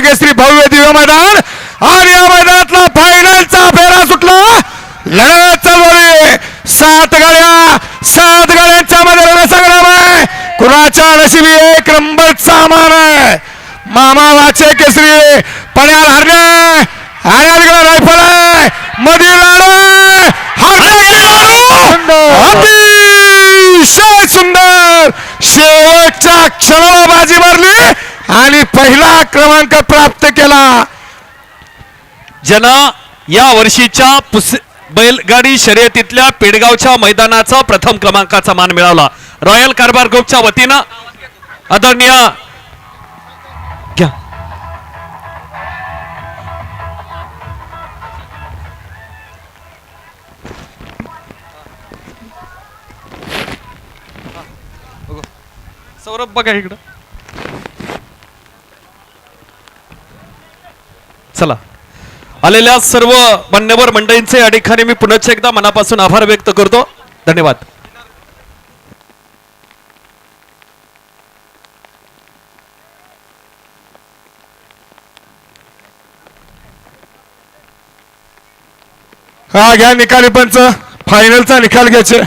केसरी भव्य दिव्य मैदान आणि या मैदानातला फायनलचा फेरा सुटला. लढत चालू आहे सात गाड्या सात गाड्यांच्या मध्ये रणसंग्राम आहे कुणाच्या नशिबी एक नंबरचा मान आहे? मामा वाचे केसरी पण्याल हरणे हरण्याकडे रायफल आहे. मधील लाडू सुंदर. शेवटच्या क्षणाला बाजी मारली. आणि पहिला क्रमांक प्राप्त केला. ज्यांना या वर्षीच्या पुस बैलगाडी शर्यतीतल्या पेडगावच्या मैदानाचा प्रथम क्रमांकाचा मान मिळवला रॉयल कारभार ग्रुपच्या वतीनं आदरणीय सौरभ बघा इकडं. चला. आलेल्या सर्व मान्यवर मंडळींचे या ठिकाणी मी पुनश्च एकदा मनापासून आभार व्यक्त करतो. धन्यवाद. हा घ्या निकाली पंच. फायनलचा निकाल घ्यायचे.